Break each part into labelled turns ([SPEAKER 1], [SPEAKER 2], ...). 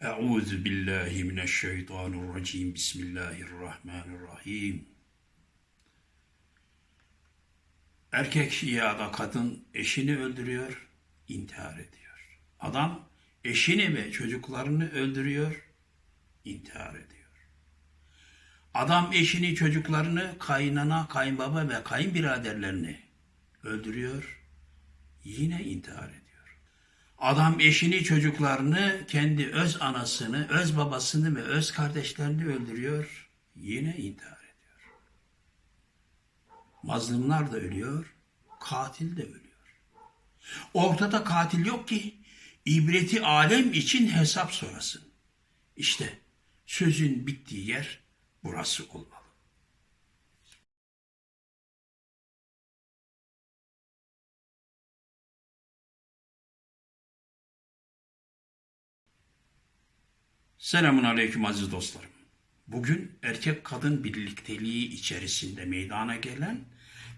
[SPEAKER 1] Euzu billahi mineşşeytanirracim. Bismillahirrahmanirrahim. Erkek ya da kadın eşini öldürüyor, intihar ediyor. Adam eşini ve çocuklarını öldürüyor, intihar ediyor. Adam eşini, çocuklarını, kaynana, kayınbaba ve kayınbiraderlerini öldürüyor, yine intihar ediyor. Adam eşini, çocuklarını, kendi öz anasını, öz babasını ve öz kardeşlerini öldürüyor, yine intihar ediyor. Mazlumlar da ölüyor, katil de ölüyor. Ortada katil yok ki, ibreti alem için hesap sorasın. İşte sözün bittiği yer burası olmalı. Selamun aleyküm aziz dostlarım. Bugün erkek kadın birlikteliği içerisinde meydana gelen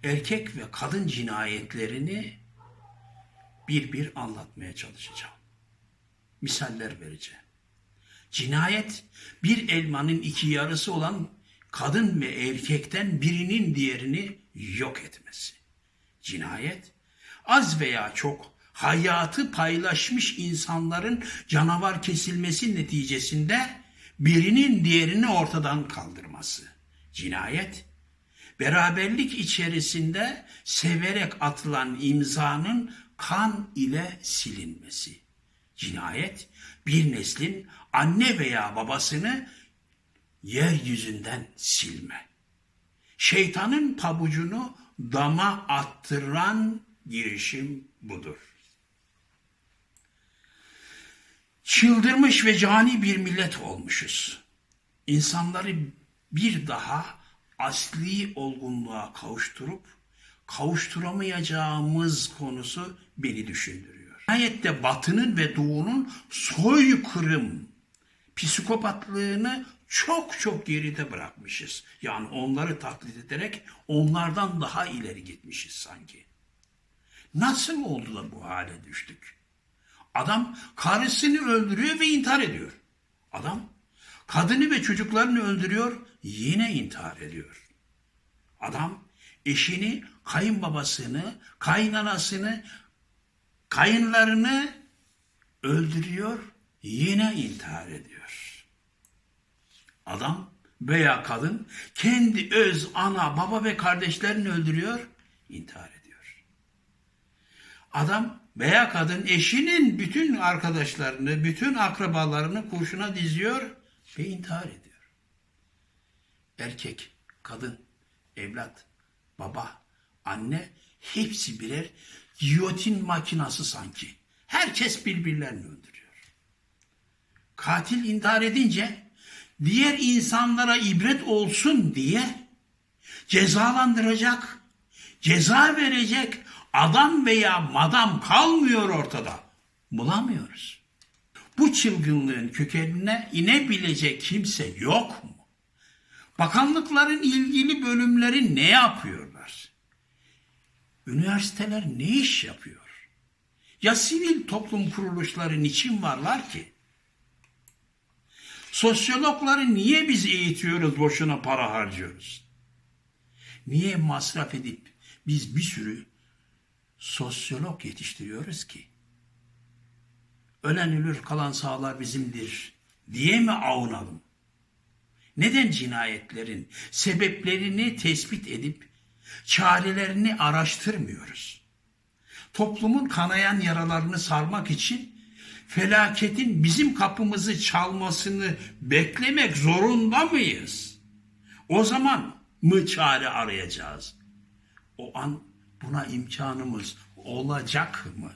[SPEAKER 1] erkek ve kadın cinayetlerini bir bir anlatmaya çalışacağım. Misaller vereceğim. Cinayet bir elmanın iki yarısı olan kadın ve erkekten birinin diğerini yok etmesi. Cinayet az veya çok hayatı paylaşmış insanların canavar kesilmesi neticesinde birinin diğerini ortadan kaldırması. Cinayet beraberlik içerisinde severek atılan imzanın kan ile silinmesi. Cinayet bir neslin anne veya babasını yeryüzünden silme. Şeytanın pabucunu dama attıran girişim budur. Çıldırmış ve cani bir millet olmuşuz. İnsanları bir daha asli olgunluğa kavuşturup kavuşturamayacağımız konusu beni düşündürüyor. Ayette batının ve doğunun soykırım psikopatlığını çok çok geride bırakmışız. Yani onları taklit ederek onlardan daha ileri gitmişiz sanki. Nasıl oldu da bu hale düştük? Adam karısını öldürüyor ve intihar ediyor. Adam kadını ve çocuklarını öldürüyor, yine intihar ediyor. Adam eşini, kayınbabasını, kaynanasını, kayınlarını öldürüyor, yine intihar ediyor. Adam veya kadın kendi öz ana, baba ve kardeşlerini öldürüyor, intihar ediyor. Adam veya kadın eşinin bütün arkadaşlarını, bütün akrabalarını kurşuna diziyor ve intihar ediyor. Erkek, kadın, evlat, baba, anne hepsi birer giyotin makinası sanki. Herkes birbirlerini öldürüyor. Katil intihar edince diğer insanlara ibret olsun diye cezalandıracak, ceza verecek adam veya madam kalmıyor ortada. Bulamıyoruz. Bu çılgınlığın kökenine inebilecek kimse yok mu? Bakanlıkların ilgili bölümleri ne yapıyorlar? Üniversiteler ne iş yapıyor? Ya sivil toplum kuruluşları niçin varlar ki? Sosyologları niye biz eğitiyoruz, boşuna para harcıyoruz? Niye masraf edip biz bir sürü sosyolog yetiştiriyoruz ki? Ölen ölür, kalan sağlar bizimdir diye mi avunalım? Neden cinayetlerin sebeplerini tespit edip çarelerini araştırmıyoruz? Toplumun kanayan yaralarını sarmak için felaketin bizim kapımızı çalmasını beklemek zorunda mıyız? O zaman mı çare arayacağız? O an buna imkanımız olacak mı?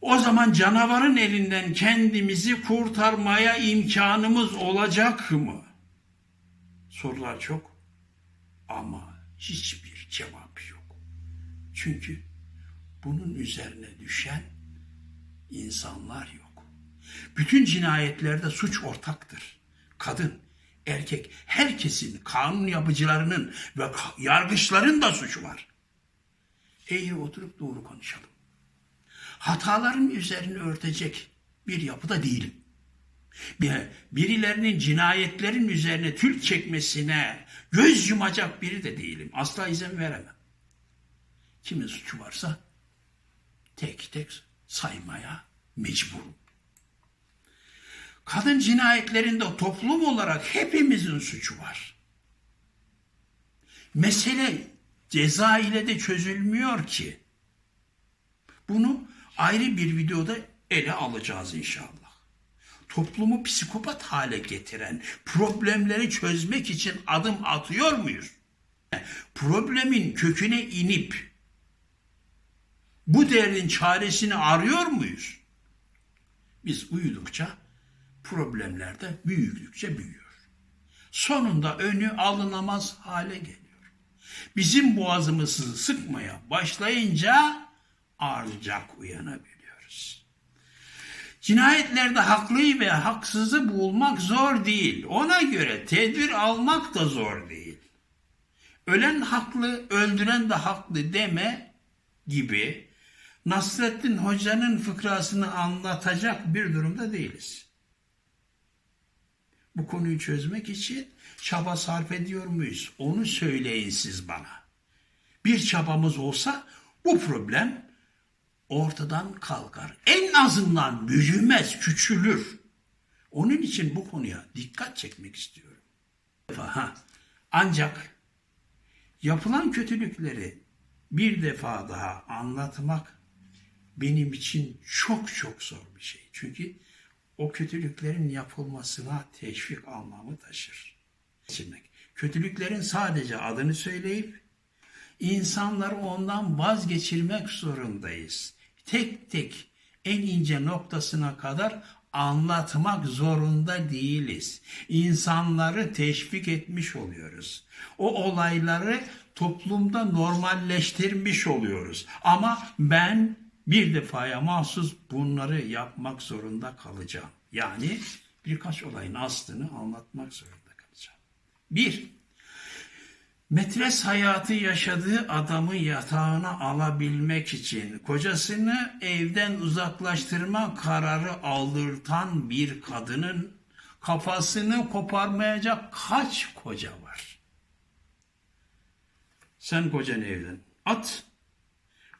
[SPEAKER 1] O zaman canavarın elinden kendimizi kurtarmaya imkanımız olacak mı? Sorular çok ama hiçbir cevap yok. Çünkü bunun üzerine düşen insanlar yok. Bütün cinayetlerde suç ortaktır. Kadın, erkek, herkesin, kanun yapıcılarının ve yargıçların da suçu var. Eğri oturup doğru konuşalım. Hataların üzerini örtecek bir yapıda değilim. Bir, birilerinin cinayetlerin üzerine tül çekmesine göz yumacak biri de değilim. Asla izin veremem. Kimin suçu varsa tek tek saymaya mecburum. Kadın cinayetlerinde toplum olarak hepimizin suçu var. Mesele ceza ile de çözülmüyor ki. Bunu ayrı bir videoda ele alacağız inşallah. Toplumu psikopat hale getiren problemleri çözmek için adım atıyor muyuz? Problemin köküne inip bu derdin çaresini arıyor muyuz? Biz uyudukça problemler de büyüdükçe büyüyor. Sonunda önü alınamaz hale geliyor. Bizim boğazımızı sıkmaya başlayınca ancak uyanabiliyoruz. Cinayetlerde haklıyı ve haksızı bulmak zor değil. Ona göre tedbir almak da zor değil. Ölen haklı, öldüren de haklı deme gibi Nasrettin Hoca'nın fıkrasını anlatacak bir durumda değiliz. Bu konuyu çözmek için çaba sarf ediyor muyuz? Onu söyleyin siz bana. Bir çabamız olsa bu problem ortadan kalkar. En azından büyümez, küçülür. Onun için bu konuya dikkat çekmek istiyorum. Ha, ancak yapılan kötülükleri bir defa daha anlatmak benim için çok çok zor bir şey. Çünkü o kötülüklerin yapılmasına teşvik almamı taşır. Şimdi kötülüklerin sadece adını söyleyip insanları ondan vazgeçirmek zorundayız. Tek tek en ince noktasına kadar anlatmak zorunda değiliz. İnsanları teşvik etmiş oluyoruz. O olayları toplumda normalleştirmiş oluyoruz. Ama ben bir defaya mahsus bunları yapmak zorunda kalacağım. Yani birkaç olayın aslını anlatmak zorunda kalacağım. Bir, metres hayatı yaşadığı adamı yatağına alabilmek için kocasını evden uzaklaştırma kararı aldırtan bir kadının kafasını koparmayacak kaç koca var? Sen kocanı evden at,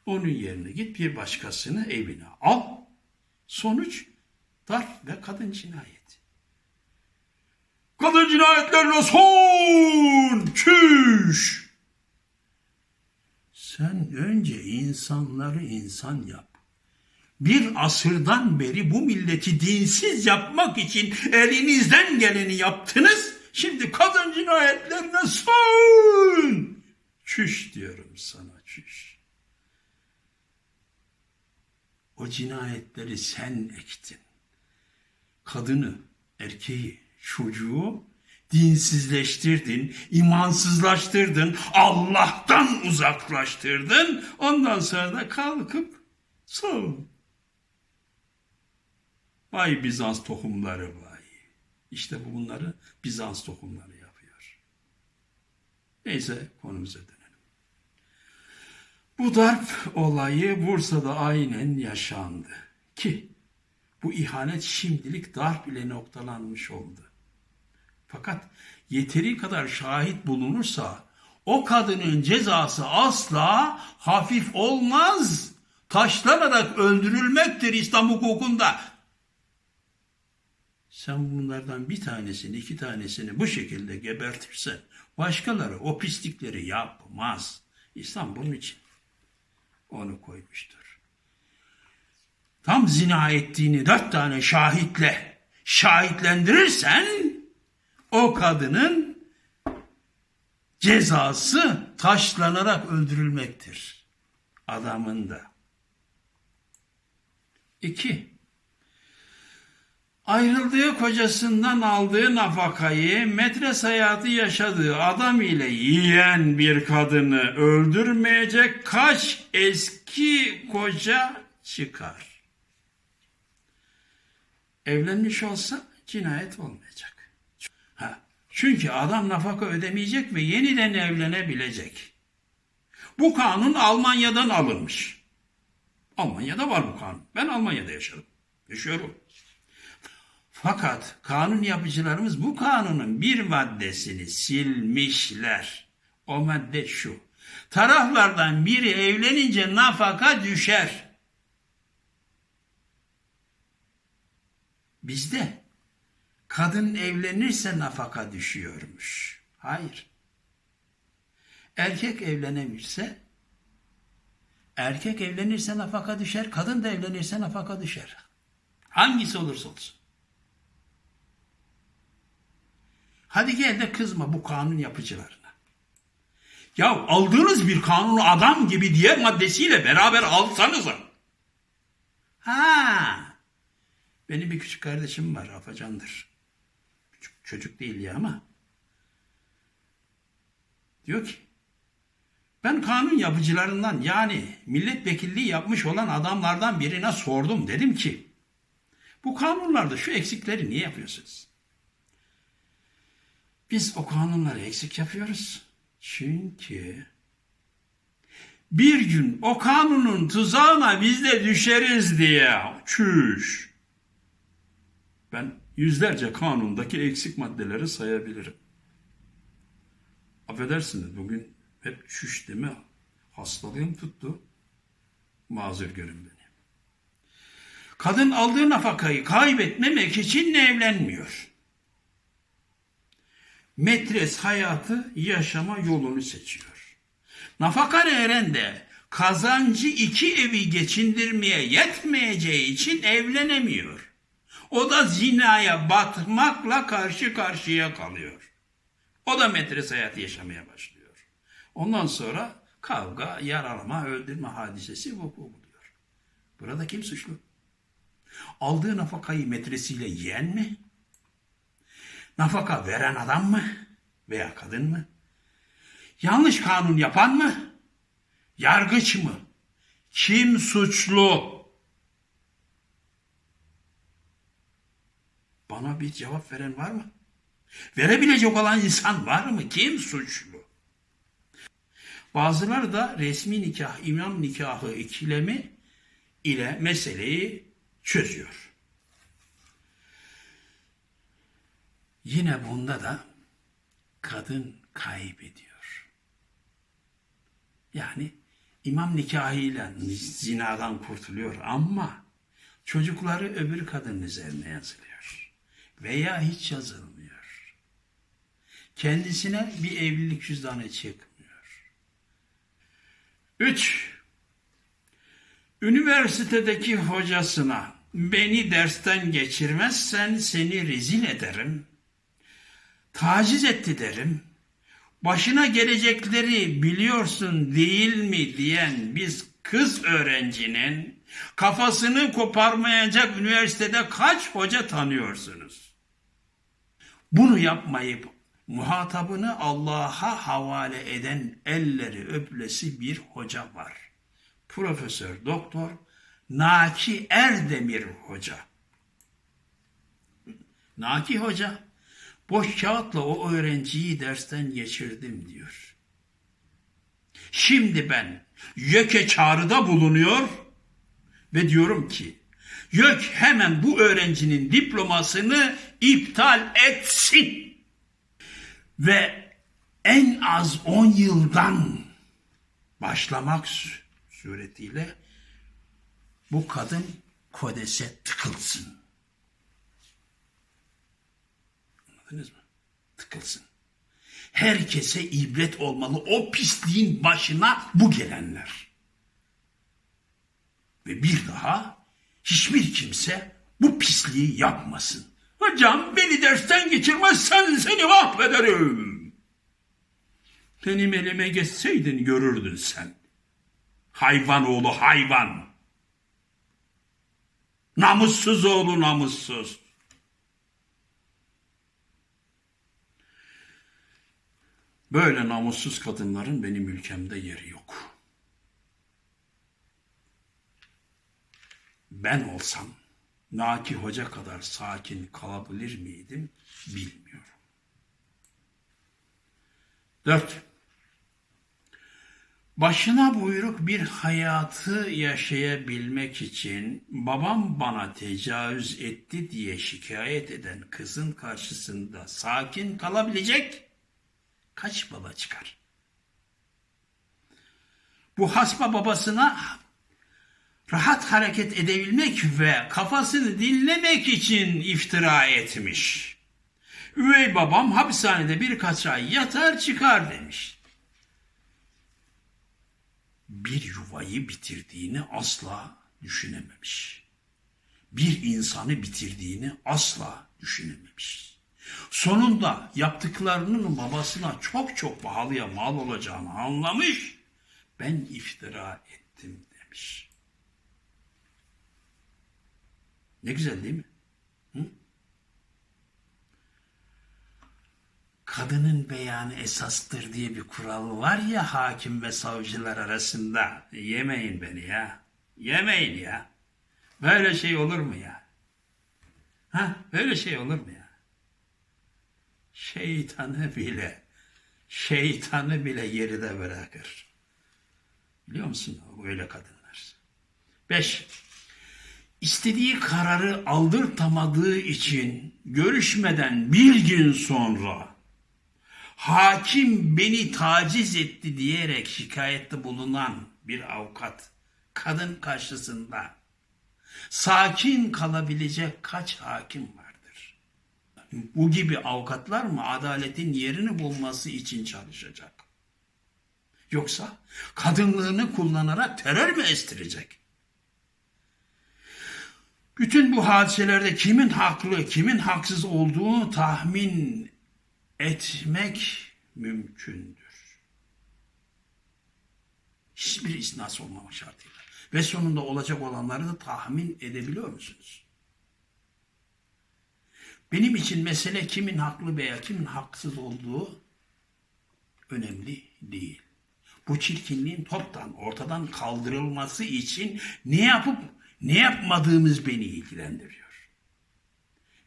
[SPEAKER 1] onun yerine git bir başkasını evine al. Sonuç darp ve kadın cinayeti. Kadın cinayetlerine son! Çüş! Sen önce insanları insan yap. Bir asırdan beri bu milleti dinsiz yapmak için elinizden geleni yaptınız. Şimdi kadın cinayetlerine son! Çüş diyorum sana çüş. O cinayetleri sen ektin. Kadını, erkeği, çocuğu dinsizleştirdin, imansızlaştırdın, Allah'tan uzaklaştırdın. Ondan sonra da kalkıp son. Vay Bizans tohumları vay. İşte bu bunları Bizans tohumları yapıyor. Neyse konumuza dönelim. Bu darp olayı Bursa'da aynen yaşandı. Ki bu ihanet şimdilik darp ile noktalanmış oldu. Fakat yeteri kadar şahit bulunursa o kadının cezası asla hafif olmaz. Taşlanarak öldürülmektir İslam hukukunda. Sen bunlardan bir tanesini, iki tanesini bu şekilde gebertirsen başkaları o pislikleri yapmaz. İslam bunun için onu koymuştur. Tam zina ettiğini dört tane şahitle şahitlendirirsen o kadının cezası taşlanarak öldürülmektir. Adamın da. İki, ayrıldığı kocasından aldığı nafakayı metres hayatı yaşadığı adam ile yiyen bir kadını öldürmeyecek kaç eski koca çıkar? Evlenmiş olsa cinayet olmayacak. Ha, çünkü adam nafaka ödemeyecek ve yeniden evlenebilecek. Bu kanun Almanya'dan alınmış. Almanya'da var bu kanun. Ben Almanya'da yaşadım. Düşüyorum. Fakat kanun yapıcılarımız bu kanunun bir maddesini silmişler. O madde şu. Taraflardan biri evlenince nafaka düşer. Bizde kadın evlenirse nafaka düşüyormuş. Hayır. Erkek evlenemirse erkek evlenirse nafaka düşer, kadın da evlenirse nafaka düşer. Hangisi olursa olsun. Hadi gel de kızma bu kanun yapıcılarına. Ya aldığınız bir kanunu adam gibi diğer maddesiyle beraber alsanıza. Ha. Benim bir küçük kardeşim var Afacan'dır. Küçük çocuk değil ya ama. Diyor ki ben kanun yapıcılarından yani milletvekilliği yapmış olan adamlardan birine sordum. Dedim ki bu kanunlarda şu eksikleri niye yapıyorsunuz? Biz o kanunları eksik yapıyoruz. Çünkü bir gün o kanunun tuzağına biz de düşeriz diye. Çüş. Ben yüzlerce kanundaki eksik maddeleri sayabilirim. Affedersiniz bugün hep çüş deme hastalığım tuttu. Mazur görün beni. Kadın aldığı nafakayı kaybetmemek için evlenmiyor. Metres hayatı yaşama yolunu seçiyor. Nafaka eren de kazancı iki evi geçindirmeye yetmeyeceği için evlenemiyor. O da zinaya batmakla karşı karşıya kalıyor. O da metres hayatı yaşamaya başlıyor. Ondan sonra kavga, yaralama, öldürme hadisesi vuku buluyor. Burada kim suçlu? Aldığı nafakayı metresiyle yiyen mi? Nafaka veren adam mı? Veya kadın mı? Yanlış kanun yapan mı? Yargıç mı? Kim suçlu? Bana bir cevap veren var mı? Verebilecek olan insan var mı? Kim suçlu? Bazıları da resmi nikah, imam nikahı ikilemi ile meseleyi çözüyor. Yine bunda da kadın kaybediyor. Yani imam nikahıyla zinadan kurtuluyor ama çocukları öbür kadının üzerine yazılıyor. Veya hiç yazılmıyor. Kendisine bir evlilik cüzdanı çıkmıyor. 3. Üniversitedeki hocasına beni dersten geçirmezsen seni rezil ederim. Taciz etti derim. Başına gelecekleri biliyorsun değil mi diyen biz kız öğrencinin kafasını koparmayacak üniversitede kaç hoca tanıyorsunuz? Bunu yapmayıp muhatabını Allah'a havale eden elleri öplesi bir hoca var. Profesör Doktor Naki Erdemir Hoca. Naki Hoca boş kağıtla o öğrenciyi dersten geçirdim diyor. Şimdi ben YÖK'e çağrıda bulunuyor ve diyorum ki YÖK hemen bu öğrencinin diplomasını iptal etsin. Ve en az 10 yıldan başlamak suretiyle bu kadın kodese tıkılsın. Anladınız mı? Tıkılsın. Herkese ibret olmalı o pisliğin başına bu gelenler. Ve bir daha hiçbir kimse bu pisliği yapmasın. Hocam beni dersten geçirmezsen seni mahvederim. Benim elime geçseydin görürdün sen. Hayvan oğlu hayvan. Namussuz oğlu namussuz. Böyle namussuz kadınların benim ülkemde yeri yok. Ben olsam Naki Hoca kadar sakin kalabilir miydim bilmiyorum. Dört. Başına buyruk bir hayatı yaşayabilmek için babam bana tecavüz etti diye şikayet eden kızın karşısında sakin kalabilecek kaç baba çıkar? Bu hasba babasına rahat hareket edebilmek ve kafasını dinlemek için iftira etmiş. Üvey babam hapishanede birkaç ay yatar çıkar demiş. Bir yuvayı bitirdiğini asla düşünememiş. Bir insanı bitirdiğini asla düşünememiş. Sonunda yaptıklarının babasına çok çok pahalıya mal olacağını anlamış. Ben iftira ettim demiş. Ne güzel değil mi? Hı? Kadının beyanı esastır diye bir kural var ya hakim ve savcılar arasında. Yemeyin beni ya. Yemeyin ya. Böyle şey olur mu ya? Ha, böyle şey olur mu ya? Şeytanı bile, şeytanı bile geride bırakır. Biliyor musun böyle kadınlar? Beş, istediği kararı aldırtamadığı için görüşmeden bir gün sonra hakim beni taciz etti diyerek şikayette bulunan bir avukat kadın karşısında sakin kalabilecek kaç hakim vardır? Bu gibi avukatlar mı adaletin yerini bulması için çalışacak? Yoksa kadınlığını kullanarak terör mü estirecek? Bütün bu hadiselerde kimin haklı, kimin haksız olduğunu tahmin etmek mümkündür. Hiçbir isnası olmamak şartıyla. Ve sonunda olacak olanları da tahmin edebiliyor musunuz? Benim için mesele kimin haklı veya kimin haksız olduğu önemli değil. Bu çirkinliğin toptan ortadan kaldırılması için ne yapıp ne yapmadığımız beni ilgilendiriyor.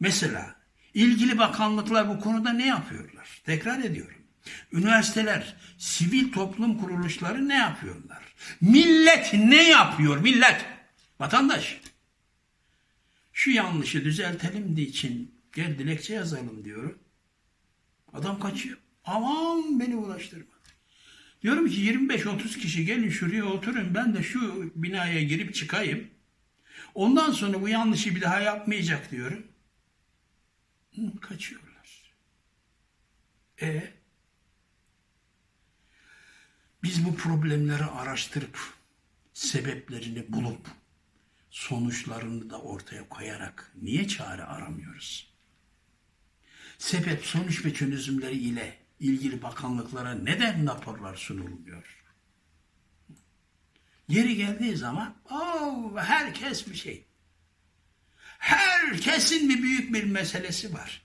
[SPEAKER 1] Mesela ilgili bakanlıklar bu konuda ne yapıyorlar? Tekrar ediyorum. Üniversiteler, sivil toplum kuruluşları ne yapıyorlar? Millet ne yapıyor? Millet, vatandaş. Şu yanlışı düzeltelim için gel dilekçe yazalım diyorum. Adam kaçıyor. Aman beni uğraştırma. Diyorum ki 25-30 kişi gelin şuraya oturun ben de şu binaya girip çıkayım. Ondan sonra bu yanlışı bir daha yapmayacak diyorum. Kaçıyorlar. E biz bu problemleri araştırıp sebeplerini bulup sonuçlarını da ortaya koyarak niye çare aramıyoruz? Sebep, sonuç ve çözümleri ile ilgili bakanlıklara neden raporlar sunulmuyor? Yeri geldiği zaman oh, herkes bir şey. Herkesin bir büyük bir meselesi var.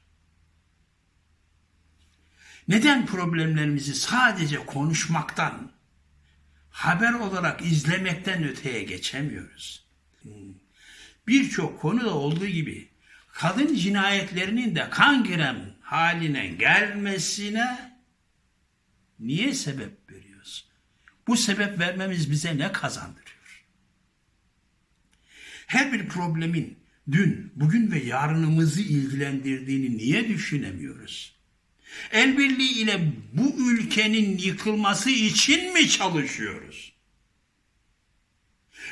[SPEAKER 1] Neden problemlerimizi sadece konuşmaktan, haber olarak izlemekten öteye geçemiyoruz? Birçok konuda olduğu gibi kadın cinayetlerinin de kangren haline gelmesine niye sebep veriyoruz? Bu sebep vermemiz bize ne kazandırıyor? Her bir problemin dün, bugün ve yarınımızı ilgilendirdiğini niye düşünemiyoruz? El birliği ile bu ülkenin yıkılması için mi çalışıyoruz?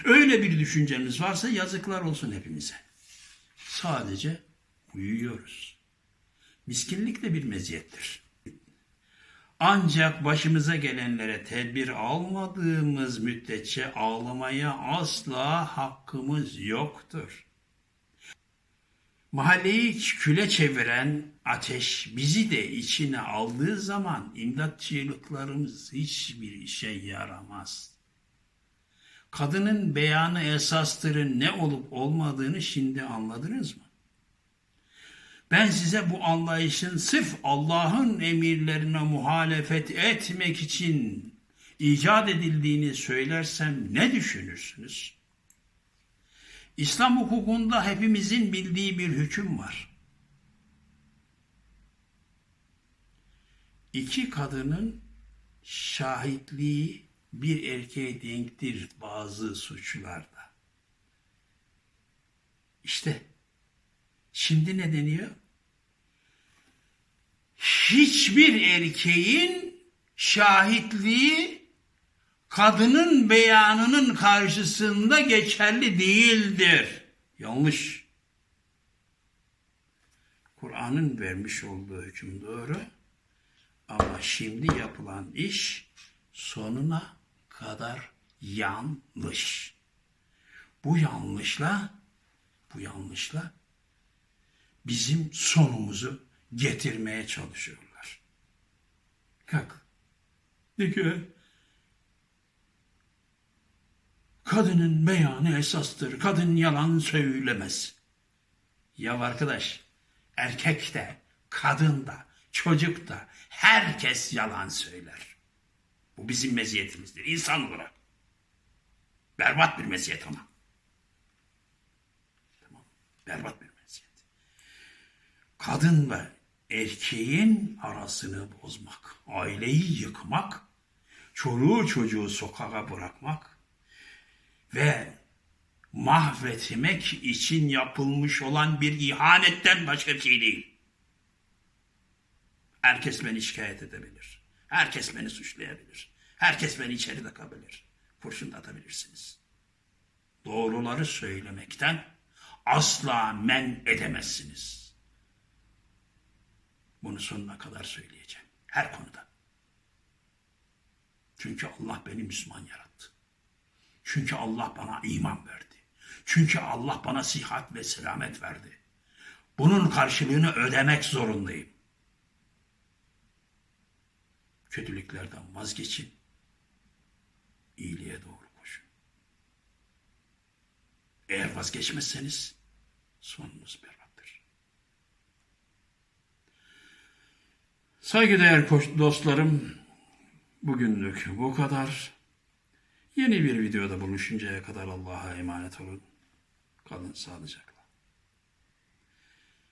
[SPEAKER 1] Öyle bir düşüncemiz varsa yazıklar olsun hepimize. Sadece uyuyoruz. Miskinlik de bir meziyettir. Ancak başımıza gelenlere tedbir almadığımız müddetçe ağlamaya asla hakkımız yoktur. Mahalleyi küle çeviren ateş bizi de içine aldığı zaman imdatçılıklarımız hiçbir işe yaramaz. Kadının beyanı esastırın ne olup olmadığını şimdi anladınız mı? Ben size bu anlayışın sırf Allah'ın emirlerine muhalefet etmek için icat edildiğini söylersem ne düşünürsünüz? İslam hukukunda hepimizin bildiği bir hüküm var. İki kadının şahitliği bir erkeğe denktir bazı suçlarda. İşte şimdi ne deniyor? Hiçbir erkeğin şahitliği kadının beyanının karşısında geçerli değildir. Yanlış. Kur'an'ın vermiş olduğu hüküm doğru. Ama şimdi yapılan iş sonuna kadar yanlış. Bu yanlışla bu yanlışla bizim sonumuzu getirmeye çalışıyorlar. Kalk. De ki kadının beyanı esastır. Kadın yalan söylemez. Ya arkadaş, erkek de, kadın da, çocuk da herkes yalan söyler. Bu bizim meziyetimizdir insan olarak. Berbat bir meziyet ama. Tamam. Berbat bir meziyet. Kadın ve erkeğin arasını bozmak, aileyi yıkmak, çoluğu çocuğu sokağa bırakmak ve mahvetmek için yapılmış olan bir ihanetten başka bir şey değil. Herkes beni şikayet edebilir. Herkes beni suçlayabilir. Herkes beni içeri takabilir. Kurşun da atabilirsiniz. Doğruları söylemekten asla men edemezsiniz. Bunu sonuna kadar söyleyeceğim. Her konuda. Çünkü Allah beni Müslüman yarattı. Çünkü Allah bana iman verdi. Çünkü Allah bana sihat ve selamet verdi. Bunun karşılığını ödemek zorundayım. Kötülüklerden vazgeçin. İyiliğe doğru koşun. Eğer vazgeçmezseniz sonunuz berbattır. Saygıdeğer dostlarım, bugünlük bu kadar. Yeni bir videoda buluşuncaya kadar Allah'a emanet olun. Kalın sağlıcakla.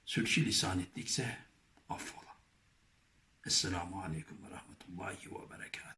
[SPEAKER 1] Sürçülisan ettikse affola. Esselamu Aleyküm ve Why you America?